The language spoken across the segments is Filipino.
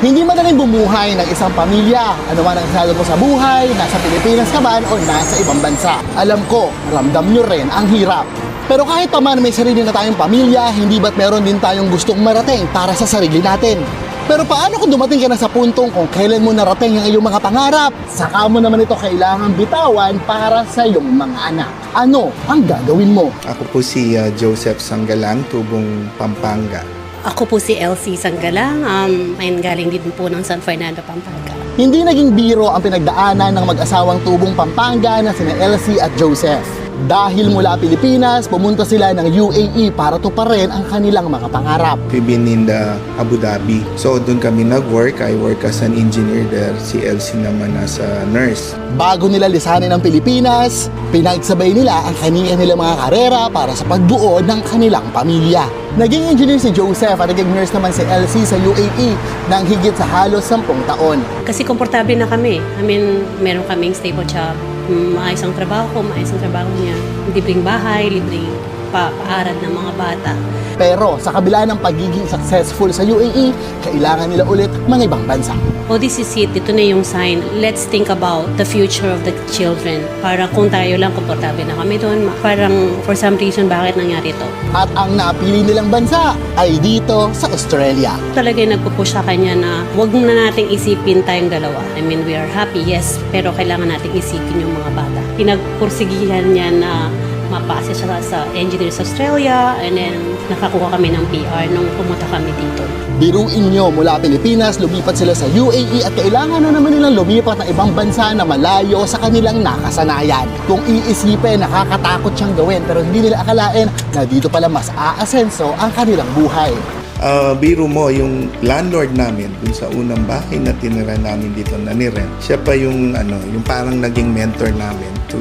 Hindi madaling bumuhay ng isang pamilya. Ano man ang estado mo sa buhay, nasa Pilipinas ka man o nasa ibang bansa. Alam ko, ramdam nyo rin ang hirap. Pero kahit pa man may sarili na tayong pamilya, hindi ba't meron din tayong gustong marating para sa sarili natin? Pero paano kung dumating ka na sa puntong kung kailan mo narating ang iyong mga pangarap? Saka mo naman ito kailangan bitawan para sa iyong mga anak. Ano ang gagawin mo? Ako po si uh, Joseph Sanggalang, tubong Pampanga. Ako po si Elsie Sanggalang, um, ayun galing din po ng San Fernando, Pampanga. Hindi naging biro ang pinagdaanan ng mag-asawang tubong Pampanga na sina Elsie at Joseph. Dahil mula Pilipinas, pumunta sila ng UAE para tuparin ang kanilang mga pangarap. We've been in the Abu Dhabi. So doon kami nag-work. I work as an engineer there. Si Elsie naman as a nurse. Bago nila lisanin ang Pilipinas, pinagsabay nila ang kanina nilang mga karera para sa pagbuo ng kanilang pamilya. Naging engineer si Joseph at naging nurse naman si Elsie sa UAE nang higit sa halos 10 taon. Kasi komportable na kami. I mean, meron kaming stable job. Maayos ang trabaho ko, maayos ang trabaho niya. Libreng bahay, libreng pa paaral ng mga bata. Pero sa kabila ng pagiging successful sa UAE, kailangan nila ulit mga ibang bansa. Oh, this is it. Ito na yung sign. Let's think about the future of the children. Para kung tayo lang, komportable na kami doon. Parang for some reason, bakit nangyari to? At ang napili nilang bansa ay dito sa Australia. Talaga yung nagpupush sa kanya na huwag na nating isipin tayong dalawa. I mean, we are happy, yes, pero kailangan nating isipin yung mga bata. Pinagpursigihan niya na mapasa siya sa Engineers Australia and then nakakuha kami ng PR nung pumunta kami dito. Biruin nyo mula Pilipinas, lumipat sila sa UAE at kailangan na naman nilang lumipat ng ibang bansa na malayo sa kanilang nakasanayan. Kung iisipin, nakakatakot siyang gawin pero hindi nila akalain na dito pala mas aasenso ang kanilang buhay. Uh, biro mo, yung landlord namin dun sa unang bahay na tinira namin dito na nirent, siya pa yung, ano, yung parang naging mentor namin to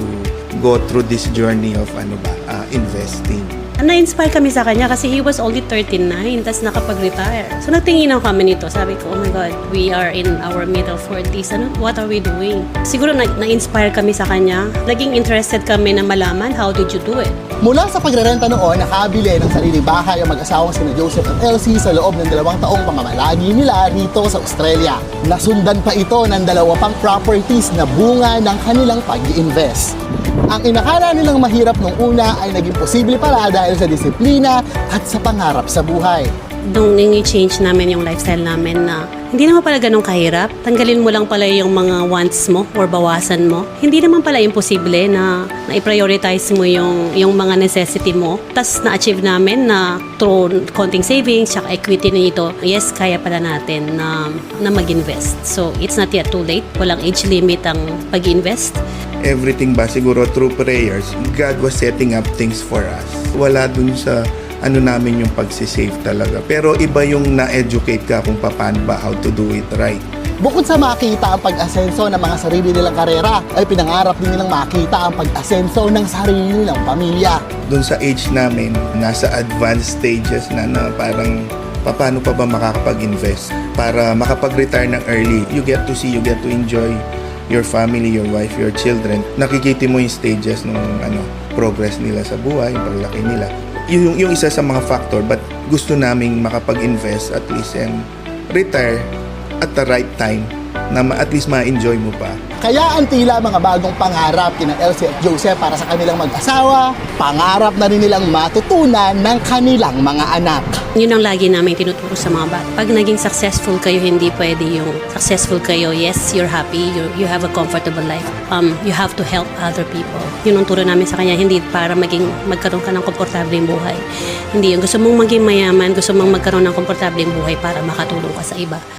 go through this journey of ano ba, uh, investing. Na-inspire kami sa kanya kasi he was only 39 tapos nakapag-retire. So nagtinginan kami nito. Sabi ko, oh my God, we are in our middle 40s. Ano, what are we doing? Siguro na- na-inspire kami sa kanya. Naging interested kami na malaman, how did you do it? Mula sa pagrerenta noon, nakabili ng sariling bahay ang mag-asawang sina Joseph at Elsie sa loob ng dalawang taong pamamalagi nila rito sa Australia. Nasundan pa ito ng dalawa pang properties na bunga ng kanilang pag invest Ang inakala nilang mahirap nung una ay naging posible pala dahil sa disiplina at sa pangarap sa buhay. Nung nang-change namin yung lifestyle namin na hindi naman pala ganun kahirap. Tanggalin mo lang pala yung mga wants mo or bawasan mo. Hindi naman pala imposible na na-prioritize mo yung, yung mga necessity mo. Tapos na-achieve namin na through konting savings tsaka equity nito, yes, kaya pala natin na, na mag-invest. So, it's not yet too late. Walang age limit ang pag-invest. Everything ba siguro through prayers, God was setting up things for us. Wala dun sa ano namin yung pagsisave talaga. Pero iba yung na-educate ka kung paano ba how to do it right. Bukod sa makita ang pag-asenso ng mga sarili nilang karera, ay pinangarap din nilang makita ang pag-asenso ng sarili nilang pamilya. Doon sa age namin, nasa advanced stages na na parang paano pa ba makakapag-invest para makapag-retire ng early. You get to see, you get to enjoy your family, your wife, your children. Nakikita mo yung stages ng ano, progress nila sa buhay, yung paglaki nila. Yun yung, yung isa sa mga factor but gusto naming makapag-invest at least and retire at the right time na ma- at least ma-enjoy mo pa. Kaya ang tila mga bagong pangarap kina Elsie at Joseph para sa kanilang mag-asawa, pangarap na rin nilang matutunan ng kanilang mga anak. Yun ang lagi namin tinuturo sa mga bata. Pag naging successful kayo, hindi pwede yung successful kayo. Yes, you're happy, you you have a comfortable life. Um, you have to help other people. Yun ang turo namin sa kanya, hindi para maging magkaroon ka ng komportableng buhay. Hindi yung gusto mong maging mayaman, gusto mong magkaroon ng komportableng buhay para makatulong ka sa iba.